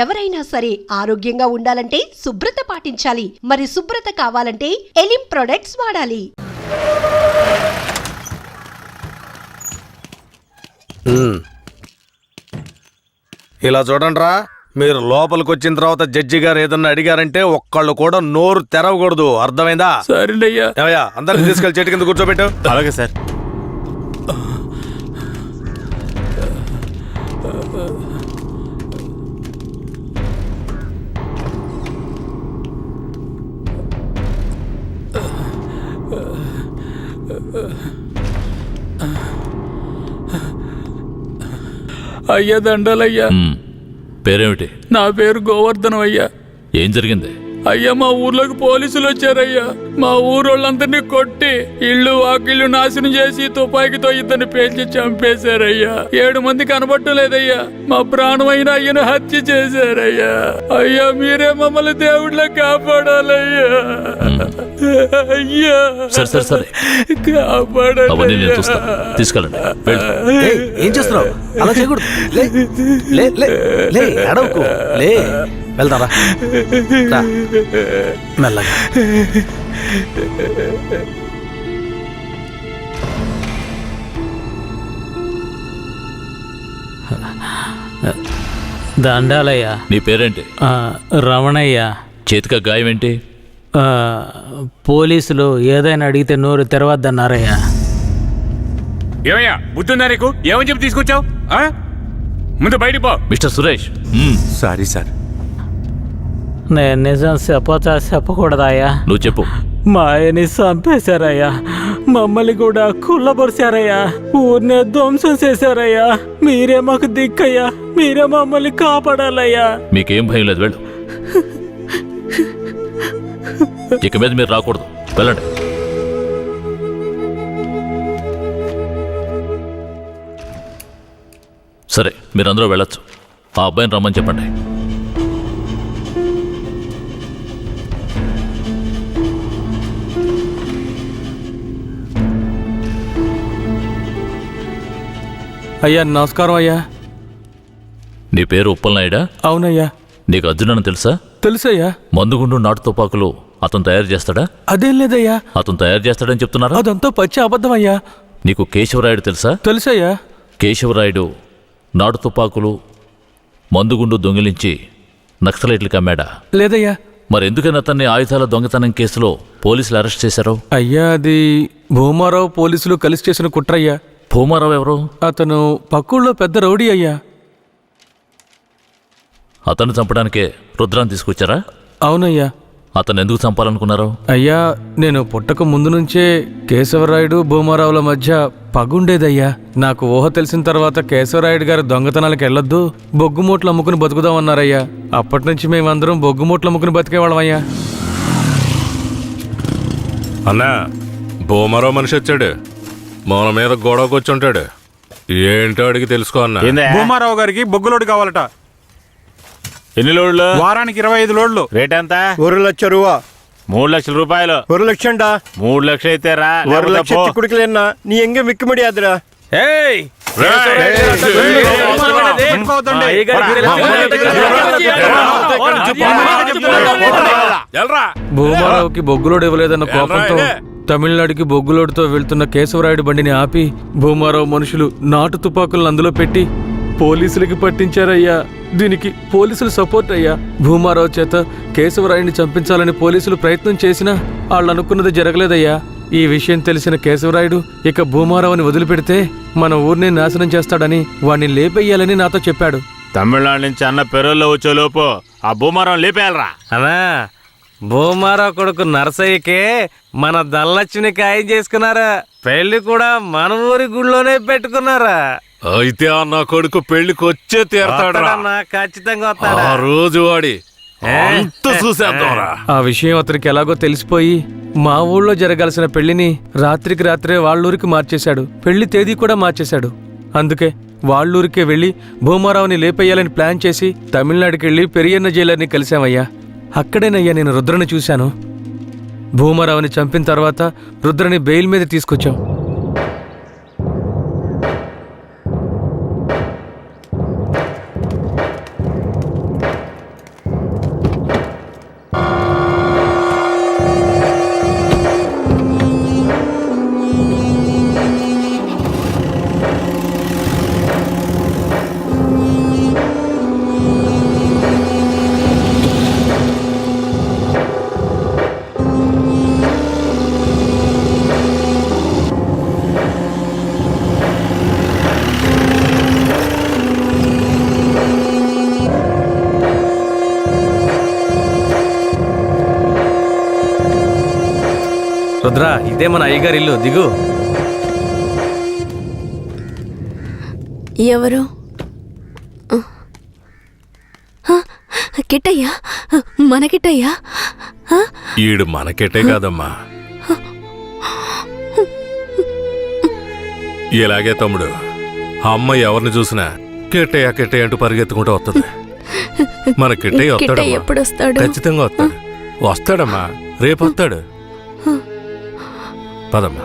ఎవరైనా సరే ఆరోగ్యంగా ఉండాలంటే శుభ్రత పాటించాలి. మరి శుభ్రత కావాలంటే ఎలిం ప్రొడక్ట్స్ వాడాలి. ఇలా చూడండిరా మీరు లోపలికి వచ్చిన తర్వాత జడ్జి గారు ఏదన్నా అడిగారంటే ఒక్కళ్ళు కూడా నోరు తెరవకూడదు. అర్థమైందా? సరేనయ్యా. ఏమయ్యా అందరికి తీసుకెళ్ళి చెట్టు కింద కూర్చోబెట్టు. అలాగే సార్. అయ్యా దండాలయ్యా. పేరేమిటి? నా పేరు గోవర్ధనం అయ్యా ఏం జరిగింది? అయ్యా మా ఊర్లోకి పోలీసులు వచ్చారయ్యా. మా ఊరోళ్ళందరినీ కొట్టి ఇళ్ళు వాకిళ్ళు నాశనం చేసి తుపాకీతో ఇద్దరిని పేల్చి చంపేశారయ్యా. ఏడు మంది కనబట్టలేదయ్యా. మా ప్రాణమైన అయ్యను హత్య చేశారయ్యా. అయ్యా మీరే మమ్మల్ని దేవుళ్ళ కాపాడాలయ్యా. అయ్యా. సరే సరే సరే. అవన్నీ నేను చూస్తా. కాపాడాలయ్యా తీసుకెళ్ళండి. వెళ్ళు. ఏయ్, ఏం చేస్తున్నావు? అలా చేయకూడదు. లే లే లే లే అడవుకు లే. వెళ్తారా రా. మెల్లగా. దండాలయ్య. నీ పేరేంటి? ఆ, రమణయ్య. చేతిక గాయం ఏంటి? ఆ, పోలీసులు ఏదైనా అడిగితే నోరు తెరవద్దన్నారయ్యా. ఏమయ్యా బుద్ధుందా నీకు? ఏమని చెప్పి తీసుకొచ్చావు? ముందు బయటికి పో. మిస్టర్ సురేష్. Sorry sir. నేను నిజం చెప్పచ్చా? చెప్పకూడదాయా నువ్వు చెప్పు. మా ఆయన్ని చంపేశారయ్యా. మమ్మల్ని కూడా కుళ్ళబరిచారయ్యా ఊరినే ధ్వంసం చేశారయ్యా. మీరే మాకు దిక్కయ్యా. మీరే మమ్మల్ని కాపాడాలయ్యా. మీకేం భయం లేదు వెళ్ళు. ఇక మీద మీరు రాకూడదు. వెళ్ళండి. సరే మీరందరూ వెళ్ళొచ్చు. ఆ అబ్బాయిని రమ్మని చెప్పండి. అయ్యా నమస్కారం అయ్యా. నీ పేరు ఉప్పలనాయుడా అవునయ్యా. నీకు అర్జునని తెలుసా? తెలుసయ్యా. మందుగుండు నాటు తుపాకులు అతను తయారు చేస్తాడా? అదేం లేదయ్యా. అతను తయారు చేస్తాడని చెప్తున్నారా? అదంతా పచ్చి అబద్ధం అయ్యా. నీకు కేశవరాయుడు తెలుసా? తెలుసయ్యా. కేశవరాయుడు నాటు తుపాకులు మందుగుండు దొంగిలించి నక్సలైట్లకు అమ్మాడా? లేదయ్యా. మరి ఎందుకని అతన్ని ఆయుధాల దొంగతనం కేసులో పోలీసులు అరెస్ట్ చేశారు? అయ్యా అది భూమారావు పోలీసులు కలిసి చేసిన కుట్రయ్యా. భూమారావు ఎవరు? అతను పక్కూళ్ళో పెద్ద రౌడీ అయ్యా. అతన్ని చంపడానికే రుద్రాన్ని తీసుకొచ్చారా? అవునయ్యా. అతను ఎందుకు చంపాలనుకున్నారు? అయ్యా నేను పుట్టక ముందు నుంచే కేశవరాయుడు భూమారావుల మధ్య పగుండేదయ్యా. నాకు ఊహ తెలిసిన తర్వాత కేశవరాయుడు గారు దొంగతనాలకు వెళ్ళొద్దు బొగ్గుమూట్లు అమ్ముకుని బతుకుదామన్నారయ్యా. అప్పటి నుంచి మేమందరం బొగ్గుమూట్లు అమ్ముకుని బతికేవాళ్ళమయ్యా. అన్నా బోమరో మనిషి వచ్చాడు. మన మీద గొడవకొచ్చుంటాడు ఏంటో అడిగి తెలుసుకో అన్న. భూమారావు గారికి బొగ్గులోడు కావాలట. ఎన్ని లోడ్లు? వారానికి ఇరవై ఐదు లోడ్లు. రేట్ ఎంత? ఒరు లక్ష రూపా మూడు లక్షల రూపాయలు. ఒక లక్ష మూడు లక్షలు అయితే రా ఒక లక్ష నీ ఎంగే మిక్కుమడి అదిరా ఏయ్! భూమారావుకి బొగ్గులోడు ఇవ్వలేదన్న కోపంతో తమిళనాడుకి బొగ్గులోడుతో వెళ్తున్న కేశవరాయుడు బండిని ఆపి భూమారావు మనుషులు నాటు తుపాకులను అందులో పెట్టి పోలీసులకి పట్టించారయ్యా. దీనికి పోలీసులు సపోర్ట్ అయ్యా. భూమారావు చేత కేశవరాయుడిని చంపించాలని పోలీసులు ప్రయత్నం చేసినా వాళ్ళు అనుకున్నది జరగలేదయ్యా. ఈ విషయం తెలిసిన కేశవరాయుడు ఇక భూమారావుని వదిలిపెడితే మన ఊరిని నాశనం చేస్తాడని వాణ్ణి లేపెయ్యాలని నాతో చెప్పాడు. తమిళనాడు నుంచి అన్న పెరోల్లో వచ్చే లోపు ఆ భూమారం లేపేయాలరా? అనా భూమారావు కొడుకు నరసయ్యకే మన ధనలక్ష్మిని ఖాయం చేసుకున్నారా? పెళ్ళి కూడా మన ఊరి గుళ్ళోనే పెట్టుకున్నారా? అయితే ఆ నా కొడుకు పెళ్ళికి వచ్చే తీరతాడు వస్తాడన్నా, ఖచ్చితంగా వస్తాడా? ఆ రోజు వాడి అంత చూసేద్దాంరా. ఆ విషయం అతనికి ఎలాగో తెలిసిపోయి మా ఊళ్ళో జరగాల్సిన పెళ్ళిని రాత్రికి రాత్రే వాళ్ళూరికి మార్చేశాడు. పెళ్ళి తేదీ కూడా మార్చేశాడు. అందుకే వాళ్ళూరికే వెళ్ళి భూమారావుని లేపేయాలని ప్లాన్ చేసి తమిళనాడుకి వెళ్ళి పెరియన్న జైలర్ని కలిశామయ్యా. అక్కడేనయ్యా నేను రుద్రని చూశాను. భూమారావుని చంపిన తర్వాత రుద్రని బెయిల్ మీద తీసుకొచ్చాం. రుద్ర ఇదే మన అయ్యగారి ఇల్లు. దిగు. ఎవరు? కిట్టయ్యా? మన కిట్టయ్యా? ఆ, ఈడు మనకెటే కాదమ్మా. ఇలాగే తమ్ముడు? అమ్మ ఎవరిని చూసినా కెట్టయ్య కెట్టయ్య అంటూ పరిగెత్తుకుంటూ వస్తుంది మన కిట్టయ్య వస్తాడు ఖచ్చితంగా వస్తాడు. వస్తాడమ్మా. రేపు వస్తాడు పదమ్మా.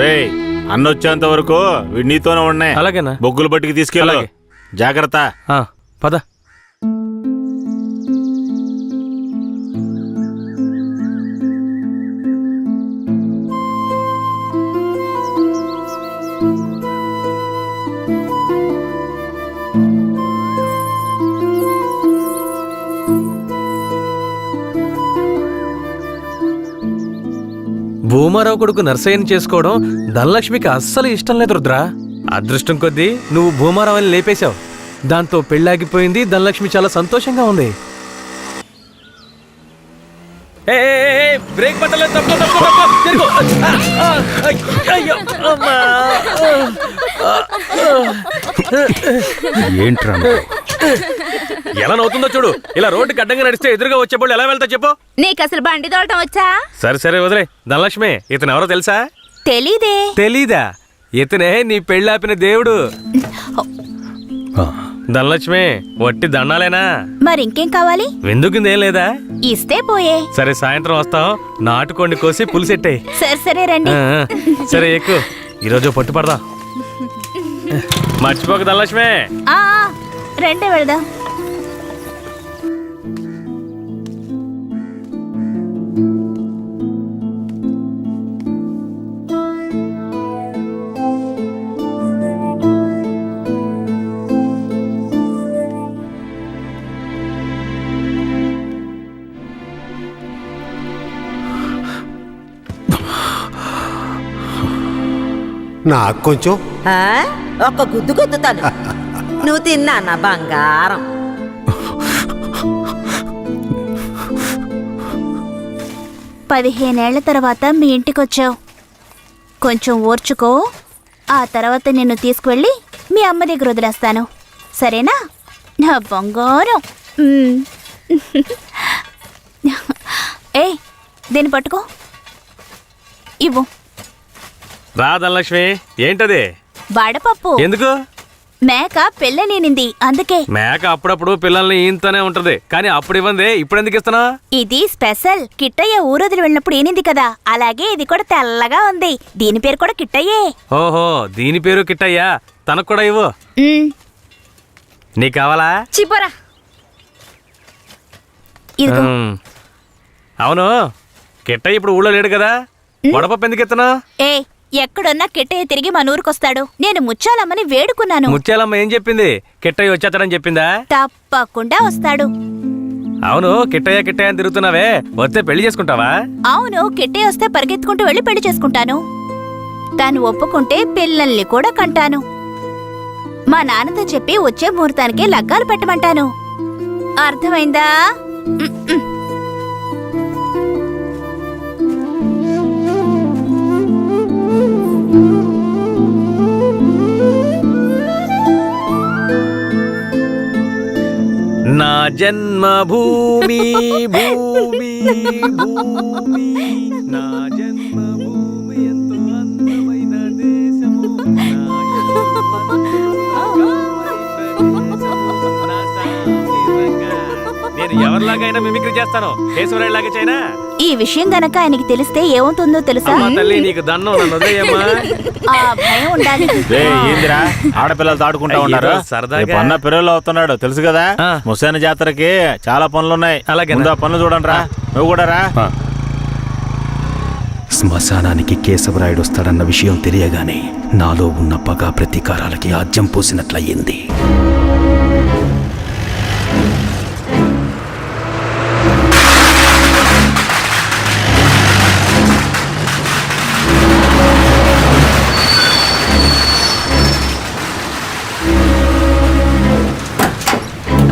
రేయ్ అన్న వచ్చేంత వరకు వీడు నీతోనే ఉన్నాయి అలాగేనా? బొగ్గులు బట్టికి తీసుకెళ్ళు. అలాగే. జాగ్రత్త. పద. భూమారావు కొడుకు నర్సయ్యని చేసుకోవడం ధనలక్ష్మికి అస్సలు ఇష్టం లేదు రుద్ర. అదృష్టం కొద్దీ నువ్వు భూమారావుని లేపేశావు. దాంతో పెళ్ళాగిపోయింది ధనలక్ష్మి చాలా సంతోషంగా ఉంది. బ్రేక్ పట్టలేదు తప్పు తప్పు తప్పు అమ్మా. ఏంట్రా ఎలా నవ్వుతుందో చూడు. ఇలా రోడ్డుకి అడ్డంగా నడిస్తే ఎదురుగా వచ్చేప్పుడు ఎలా వెళ్తా చెప్పు. నీకు అసలు బండి తోడటం వచ్చా? సరే సరే వదిలే. ధనలక్ష్మి ఇతను ఎవరో తెలుసా? తెలీదే. తెలీదా? ఇతనే నీ పెళ్ళాపిన దేవుడు. ధనలక్ష్మి వట్టి దండాలేనా? మరి ఇంకేం కావాలి? విందుకుందేం లేదా? ఇస్తే పోయే. సరే సాయంత్రం వస్తాం. నాటుకోండి కోసి పులిసెట్టాయి సరే సరే రండి. సరే ఎక్కు. ఈరోజు పట్టు పడదాం. మర్చిపోక ధనలక్ష్మి. ఆ, రండి వెళదాం. నాకు కొంచెం. ఒక్క గుద్దు గుద్దుతాను. నువ్వు తిన్నా నా బంగారం. పదిహేనేళ్ళ తర్వాత మీ ఇంటికొచ్చావు. కొంచెం ఓర్చుకో ఆ తర్వాత నిన్ను తీసుకువెళ్ళి మీ అమ్మ దగ్గర వదిలేస్తాను. సరేనా? నా బంగారం. ఏ దీన్ని పట్టుకో. ఇవ్వు. రా ధనలక్ష్మి ఏంటది? వడపప్పు. ఎందుకు? మేక పెళ్ళనేనింది అందుకే. మేక అప్పుడప్పుడు పిల్లల్ని ఈంతనే ఉంటది. కానీ అప్పుడు ఇవ్వంది ఇప్పుడు ఎందుకు ఇస్తున్నా? ఇది స్పెషల్. కిట్టయ్య ఊరొదిలి వెళ్ళినప్పుడు ఏనింది కదా? అలాగే ఇది కూడా తెల్లగా ఉంది. దీని పేరు కూడా కిట్టయ్యే. ఓహో దీని పేరు కిట్టయ్యా. తనకు కూడా ఇవ్వు. నీకు కావాలా? చిపోరా. అవును. కిట్టయ్య ఇప్పుడు ఊళ్ళో లేడు కదా? వడపప్పు ఎందుకు ఎత్తనా ఏ ఎక్కడున్నా కిట్టయ్య తిరిగి మన ఊరికొస్తాడు. నేను ముచ్చాలమ్మని వేడుకున్నాను. ముత్యాలమ్మ ఏం చెప్పింది? కిట్టయ్య వచ్చేస్తాడని చెప్పిందా? తప్పకుండా వస్తాడు. అవును కిట్టయ్య కిట్టయ్య అని తిరుగుతున్నావే. వస్తే పెళ్ళి చేసుకుంటావా? అవును కిట్టయ్య వస్తే పరిగెత్తుకుంటూ వెళ్ళి పెళ్ళి చేసుకుంటాను. తాను ఒప్పుకుంటే పిల్లల్ని కూడా కంటాను. మా నాన్నతో చెప్పి వచ్చే ముహూర్తానికి లగ్గాలు పెట్టమంటాను. అర్థమైందా? ఉమ్, ఉమ్. నా జన్మభూమి భూమి నేను ఎవరిలాగైనా మిమిక్రీ చేస్తాను. కేశవరాయులాగా చైనా ఈ విషయం గనక ఆయనకి తెలిస్తే ఏమవుతుందో తెలుసా? అమ్మా తల్లి నీకు దన్నం నన్ను వదిలేయమ్మా. ఆ భయం ఉండాలి. రే ఏందిరా? ఆడపిల్లలు ఆడుకుంటా అయ్యో, ఉన్నారు. సరదాగా. రేపు అన్న పిల్లలు అవుతున్నాడు తెలుసు కదా? ఆ. ముసాని జాతరకి చాలా పనులు ఉన్నాయి అలాగేనా? ముందు ఆ పనులు చూడండి రా. నువ్వు కూడా రా. శ్మశానానికి కేశవరాయుడు వస్తాడన్న విషయం తెలియగానే నాలో ఉన్న పగ ప్రతీకారాలకి ఆజ్యం పోసినట్లయింది.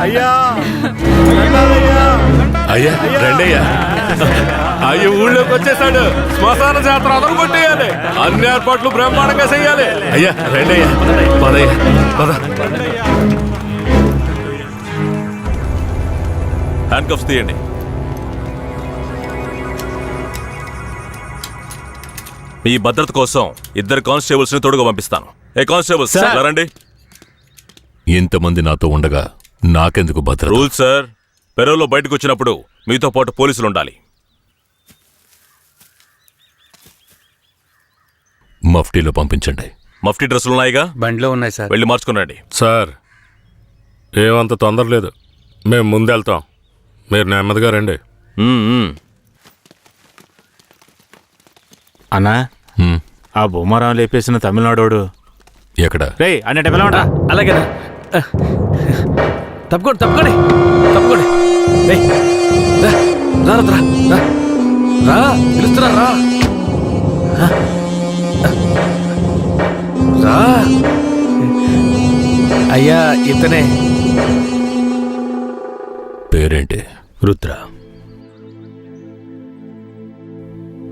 అయ్యా. అయ్యా రండయ్యా. అయ్యో ఊళ్ళోకి వచ్చేసాడు. శ్మశాన జాతర అదలు కొట్టేయాలి. అన్ని ఏర్పాట్లు బ్రహ్మాండంగా చెయ్యాలి అయ్యా రండయ్యా. పదయ్యా పద. హ్యాండ్ కప్స్ తీయండి. మీ భద్రత కోసం ఇద్దరు కానిస్టేబుల్స్ని తోడుగా పంపిస్తాను. ఏ కానిస్టేబుల్స్? రండి. ఇంతమంది నాతో ఉండగా నాకెందుకు భద్రత? రూల్ సార్ పెరవులో బయటకు వచ్చినప్పుడు మీతో పాటు పోలీసులు ఉండాలి మఫ్టీలో పంపించండి. మఫ్టీ డ్రెస్సులు ఉన్నాయిగా బండిలో ఉన్నాయి సార్. వెళ్ళి మార్చుకునండి సార్ ఏమంత తొందర లేదు. మేము ముందెళ్తాం. మీరు నెమ్మదిగా రండి. అన్నా. ఆ బొమ్మరాం లేపేసిన తమిళనాడోడు. ఎక్కడ? రే అన్నట్టు అలాగేనా తప్పుకోండి తప్పుకోండి తప్పుకోండి. ఏయ్, రా, రా, రా, రా. రా. పిలుస్తున్నా రా. ఆ, ఆ. రా. అయ్యా ఇతనే. పేరేంటి? రుద్ర.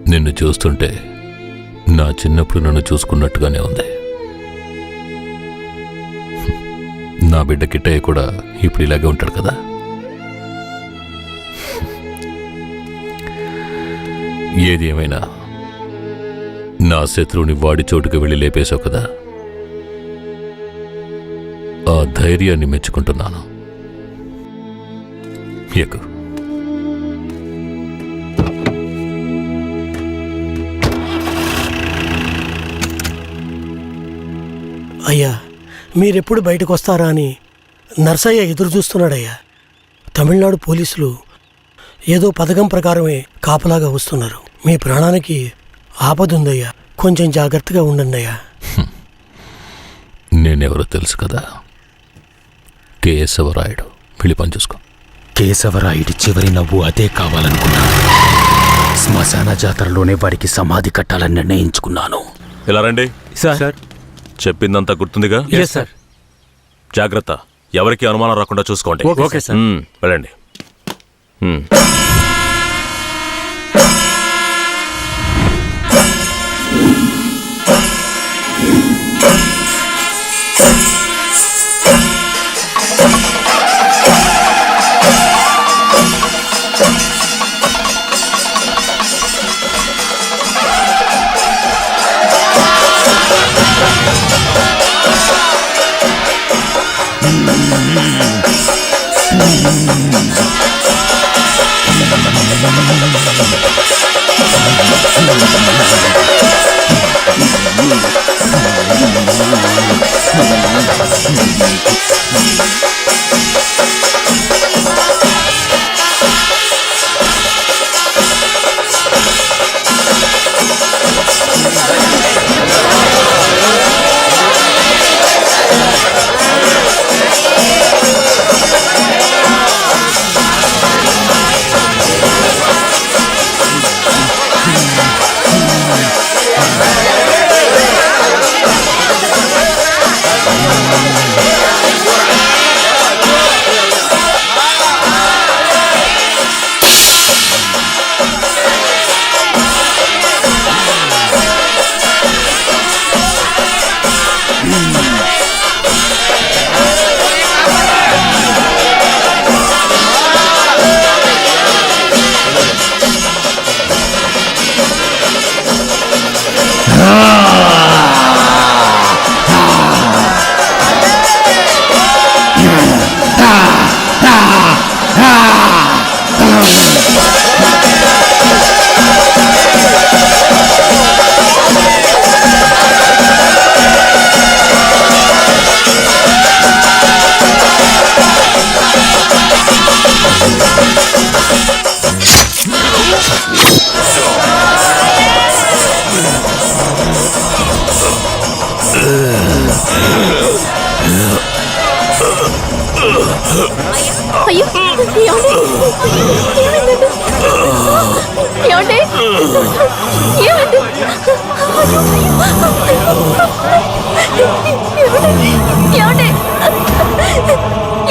నిన్ను చూస్తుంటే నా చిన్నప్పుడు నన్ను చూసుకున్నట్టుగానే ఉంది. నా బిడ్డ కిట్టయ్య కూడా ఇప్పుడు ఇలాగే ఉంటాడు కదా? ఏది ఏమైనా నా శత్రువుని వాడి చోటుకు వెళ్ళి లేపేశావు కదా? ఆ ధైర్యాన్ని మెచ్చుకుంటున్నాను. ఎక్కు. అయ్యా మీరెప్పుడు బయటకు వస్తారా అని నర్సయ్య ఎదురు చూస్తున్నాడయ్యా తమిళనాడు పోలీసులు ఏదో పథకం ప్రకారమే కాపలాగా వస్తున్నారు. మీ ప్రాణానికి ఆపదుందయ్యా. కొంచెం జాగ్రత్తగా ఉండండి అయ్యా నేనెవరో తెలుసు కదా? కేశవరాయుడు. వెళ్ళి పని చూసుకో. కేశవరాయుడి చివరి నవ్వు అదే కావాలనుకున్నాను. శ్మశాన జాతరలోనే వాడికి సమాధి కట్టాలని నిర్ణయించుకున్నాను. ఇలా రండి. సార్. చెప్పిందంతా గుర్తుందిగా? ఎస్ సార్ జాగ్రత్త. ఎవరికి అనుమానం రాకుండా చూసుకోండి. ఓకే సార్ మ్మ్, వెళ్ళండి. మ్మ్. అయ్యో